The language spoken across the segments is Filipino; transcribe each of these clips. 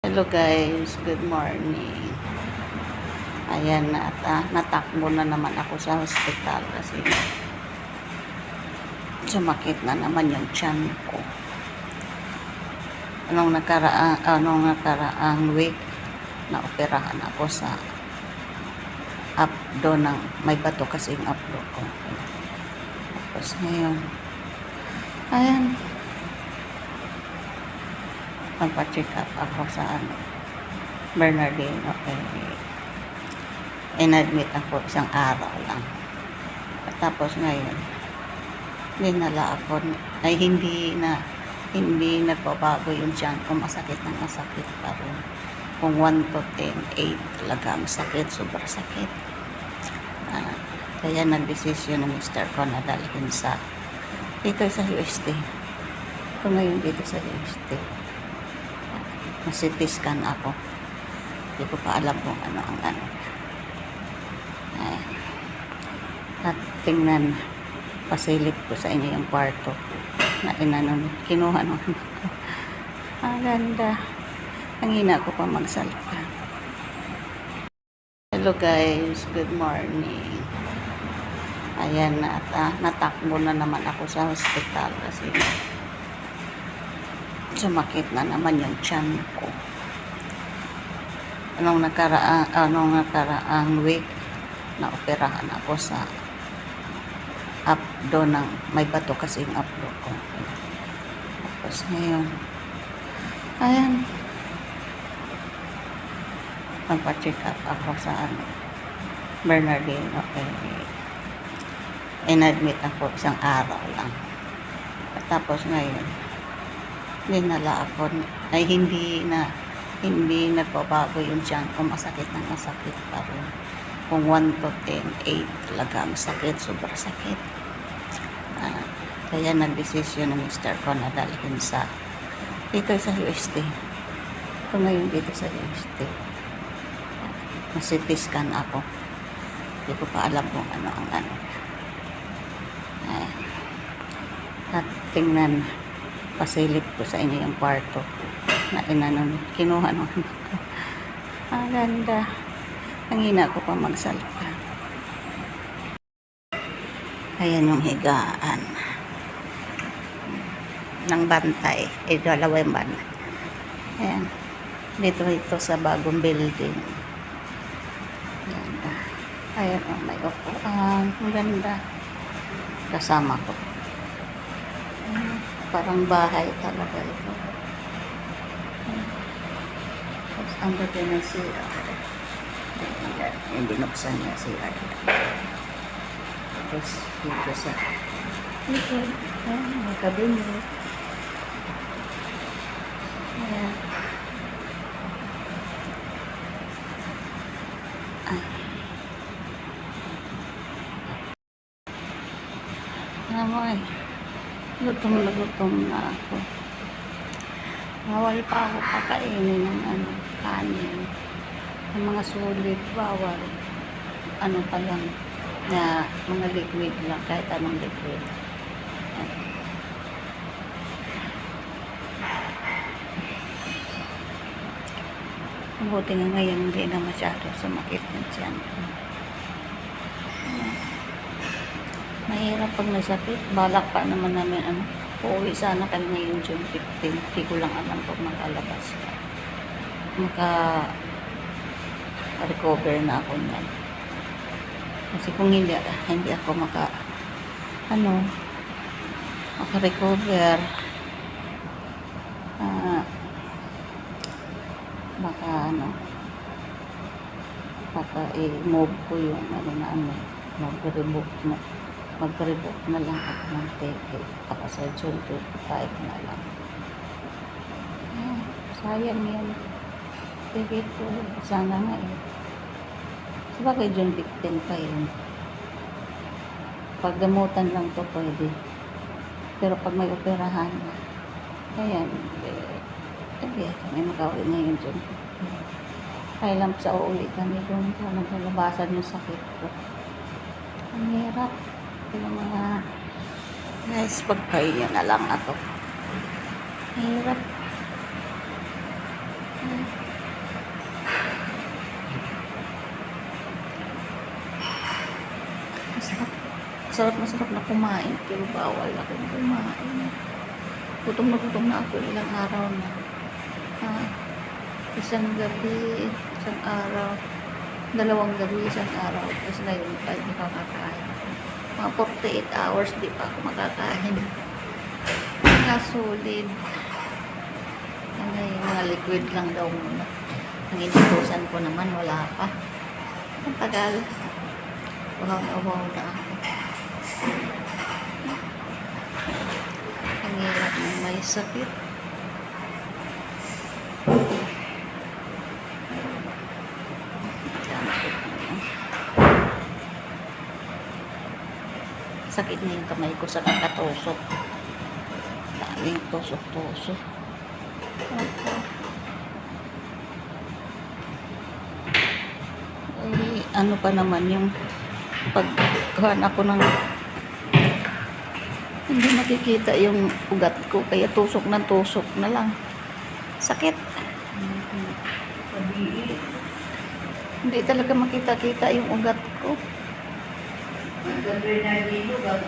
Hello guys, good morning. Ayan at ah, natakbo na naman ako sa hospital kasi sumakit na naman yung tiyan ko. Anong nakaraang, anong nakaraang week na operahan ako sa abdo ng may bato kasi yung abdo ko. Tapos ngayon, ayan, magpa-check up ako sa ano, Bernardino. Eh, in-admit ako isang araw lang. At tapos ngayon, dinala ako, ay hindi na, hindi nagbabago yung tiyan ko, masakit na masakit pa rin. Kung 1 to 10, 8 talaga ang sakit, sobrang sakit. Ah, kaya nagdesisyon ng mister ko na dalhin sa, dito sa UST. Ito ngayon dito sa UST na-CT scan ako. Hindi ko pa alam kung ano ang ano. Ay. At tingnan, pasilip ko sa inyo yung kwarto na inano, kinuha ko. Ang ganda. Ang hina ko pa magsalita. Hello guys, good morning. Ayan at ah, natakbo na naman ako sa hospital kasi sumakit na naman yung tiyan ko. Anong nakaraang, anong nakaraang week na operahan ako sa abdo ng may bato kasi yung abdo ko. Tapos ngayon, ayan, magpa-check up ako sa ano, Bernardino. Eh, in-admit ako isang araw lang. At tapos ngayon, dinala ako ay hindi na hindi nagbabago yung tiyan ko masakit na masakit pa rin. Kung 1 to 10 8 talaga ang sakit sobrang sakit. Ah, kaya nagdesisyon ng mister ko na dalhin sa dito sa UST ito ngayon dito sa UST na CT scan ako. Hindi ko pa alam kung ano ang ano. Ay. at tingnan pasilip ko sa inyo yung kwarto na inano, kinuha nung anak ko. Ang ganda. Ang hina ko pa magsalita. Ayan yung higaan ng bantay. Eh, dalawa yung bantay. Ayan. Dito ito sa bagong building. Ganda. Ayan, oh, may upuan. Ang ganda. Kasama ko. Parang bahay talaga ito. Tapos ang ganda ng CR. Ayan, Yung binuksan niya CR. Tapos dito sa dito. Ayan, may cabinet. Ayan. Ay. Alam mo eh. Gutom na gutom na ako. Bawal pa ako kakainin ng ano, kanin. Ang mga sulit, bawal. Ano pa lang, na mga liquid lang, kahit anong liquid. Mabuti nga ngayon hindi na masyado sumakit yung tiyan ko. Ayan. Mahirap pag nasakit. Balak pa naman namin ano. Uuwi sana kami ngayon June 15. Hindi ko lang alam pag makalabas ka. Maka recover na ako niyan. Kasi kung hindi, hindi ako maka ano maka-recover ah baka ano baka i-move ko yung ano na ano mag-rebook na mag-rebook na lang ako ng ticket baka sa June 25 na lang. Ah, sayang yan. Ticket ko sana nga eh. Sabagay June 15 pa yun. Pag gamutan lang to pwede. Pero pag may operahan na ayan eh, hindi kami makauwi ngayon dyan. Kaya lang sa uuwi kami doon pa naglalabasan yung sakit ko. Ang hirap. Guys, pagpahinga na lang ako. Ang hirap. Masarap. Masarap, masarap na kumain. Pero bawal akong kumain. Gutom na gutom na ako ilang araw na. Ah, isang gabi, isang araw, dalawang gabi, isang araw. Tapos ngayon, ay hindi pa makakain. Mga 48 hours, di pa ako makakain. Mga solid. Ano yung mga liquid lang daw muna. Ang inutusan ko naman, wala pa. Ang tagal. Uhaw na uhaw na ako. Ang hirap may sakit. Sakit na yung kamay ko sa kakatusok. Laging tusok-tusok. Eh, ano pa naman yung pagkuhan ako ng hindi makikita yung ugat ko kaya tusok ng tusok na lang sakit hindi talaga makita-kita yung ugat ko Ang Bernardino, lugar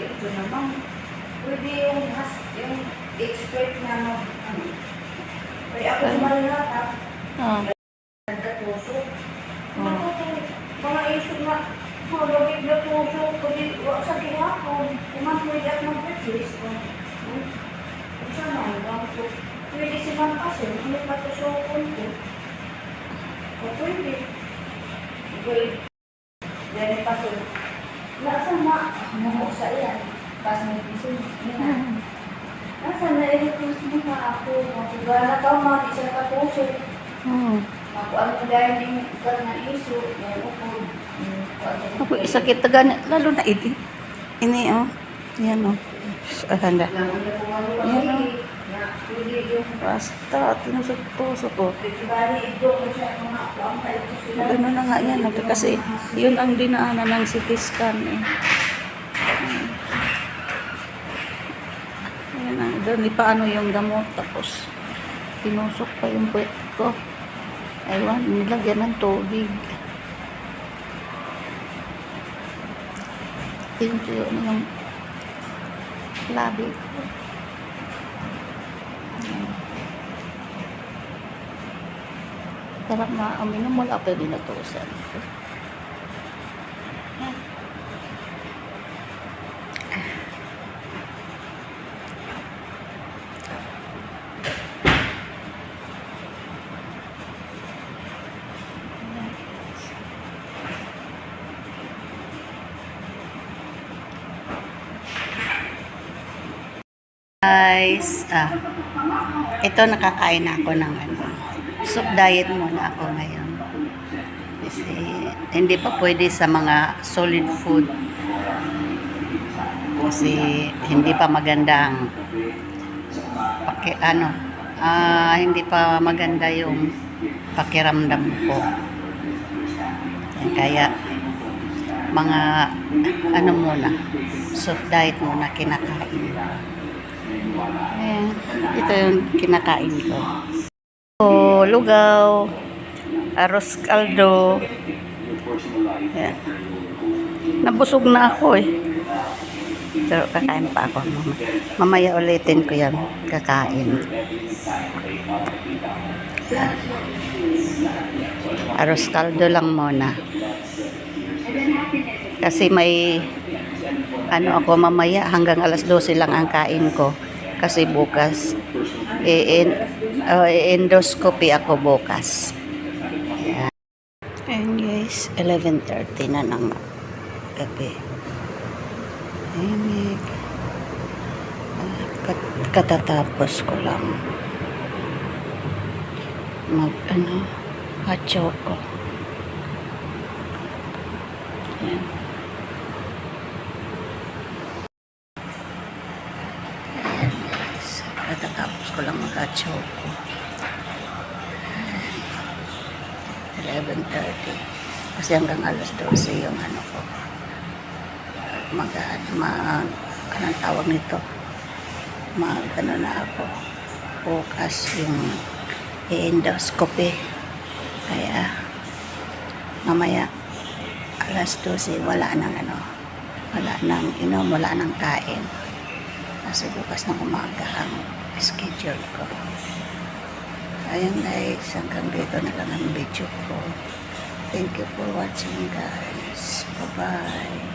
ito naman. Pwede yung, has, yung expert na mag, ano. Kaya ako malata, ah, nagkatuso. Oh. Naku, mga isip na, malagit na puso, pwede, sa gihapon, kumatuloy at mag-practice. Isa na, ibang ko. Pwede si Ma'am kasi, ano patusokon ko. O pwede. Okay. Yan pa so. Nasa na, ano sa iyan. Pas may piso. Yan. Nasa na i-request mo na ako. Magugana ka ma, isa ka puso. hmm. Ako ano dahil din ka na iso. Yan ako. Ako, sakit taga lalo na iti ini oh yan oh handa Yan o. Basta ko Bali, ito ko. Ano na nga yan, kasi yun ang dinaanan ng CT scan eh. Ayan na, doon ipaano yung gamot, tapos tinusok pa yung puwet ko. Aywan, nilagyan ng tubig. Tintuyo na yung labi ko. Sarap na uminom wala pa din natusan. Guys, ah, ito nakakain na ako ng ano, soup diet muna ako ngayon. Kasi hindi pa pwede sa mga solid food. Kasi hindi pa magandang paki, ano, ah, hindi pa maganda yung pakiramdam ko. Kaya mga ano muna, soft diet muna kinakain. Ayan, ito yung kinakain ko. Oh, lugaw, arroz caldo. Ayan. Nabusog na ako eh. Pero kakain pa ako. Mama- Mamaya ulitin ko yan. Kakain. Ayan. Arroz caldo lang muna. Kasi may ano ako mamaya hanggang alas 12 lang ang kain ko kasi bukas i-en uh, endoscopy ako bukas. Ayan. Ayan guys, 11.30 na ng gabi. Ayan, kat katatapos ko lang mag ano choco. Ayan. Ayan guys. Katatapos ko lang mag-achow ko. 11.30. Kasi hanggang alas 12 yung ano ko. Mag, mag, anong tawag nito? Mag, ano na ako. Bukas yung endoscopy. Kaya mamaya alas 12 wala nang ano, wala nang inom, wala nang kain. Kasi bukas na umaga ang schedule ko. Ayun guys, hanggang dito na lang ang video ko. Thank you for watching guys. Bye-bye.